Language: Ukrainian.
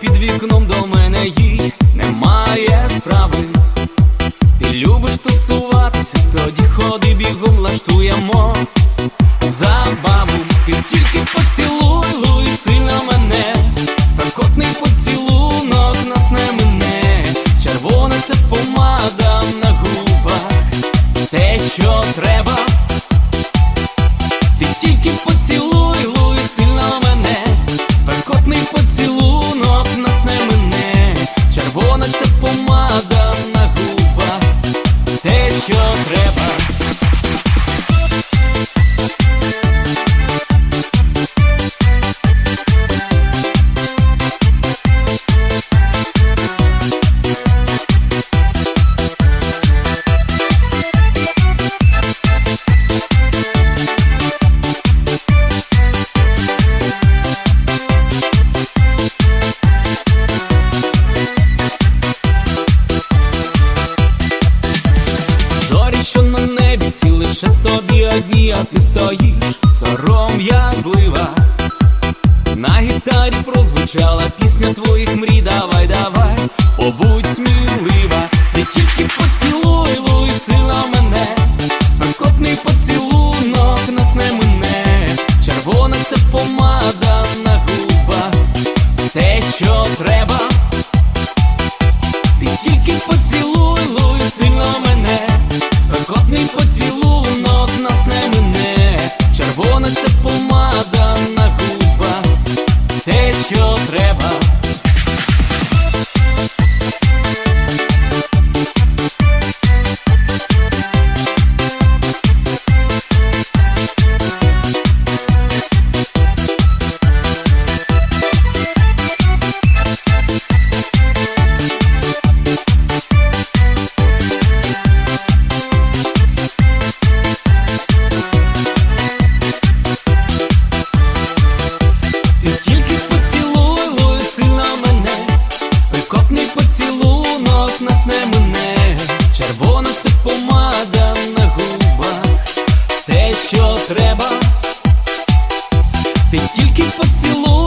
під вікном до мене їй немає справи. Ти любиш тусуватися, тоді ходи бігом влаштуємо на дні, а ти стоїш, сором'язлива. На гітарі прозвучала пісня твоїх мрій, давай, давай, побудь смілива, ти тільки поцілуй, луй, сила мене, спекотний поцілунок нас не мене, червона це помада на губах, те, що треба, ти тільки поцілуй, луй, сильно мене, спекотний поцілунок що треба. ти тільки поцілуй.